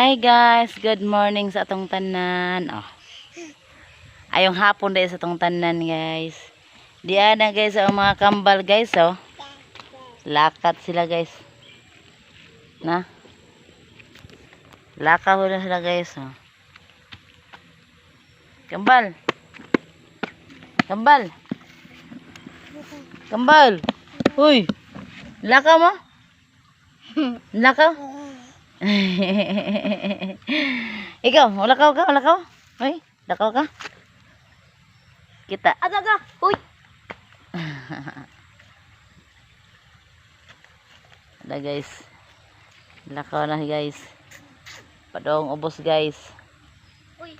Hi guys, good morning sa atong tanan. Oh. Ayong hapon dahil sa atong tanan guys. Diyan na guys ang mga kambal guys oh. Lakat sila guys. Na. Lakaw na sila guys oh. Kambal. Kambal. Kambal. Uy. Lakaw mo? Lakaw? Ikaw, lakaw ka, lakaw? Uy, lakaw ka? Kita. Aga, aga. Uy. Ada guys. Lakaw na guys. Padong ubos guys. Uy.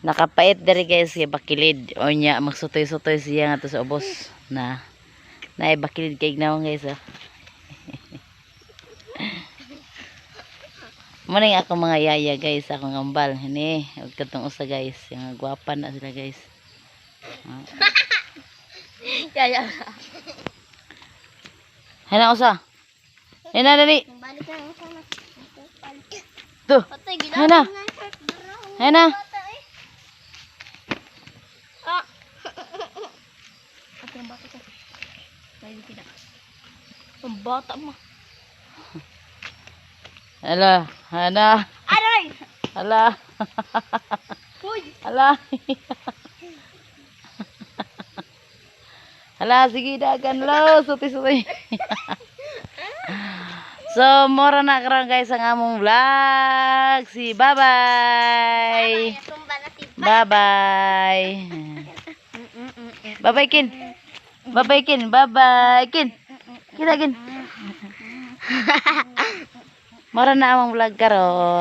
Nakapait dari guys kay bakilid. O nya magsutoy-sutoy siya nga to sa ubos na na bakilid kay gnaw guys. Oh. Muning ako mga yaya guys, akong ngambal. Ini, ug katong usa guys, yung gwapa na sila guys. Ah. Yaya. Hana usa. Hana dali. Na. Tu. Patay, Hana. Hana. Ah. Ang bata mo. Hala, hana. Aray! Hala. Uy! Hala. Hala, sige dagan lo, suti-suti. so, mora na karon guys ang among vlog. Si bye-bye. Bye-bye. Bye-bye, Kin. Bye-bye, Kin. Bye-bye, Kin. Kita, Kin. Mora na among vlog karon.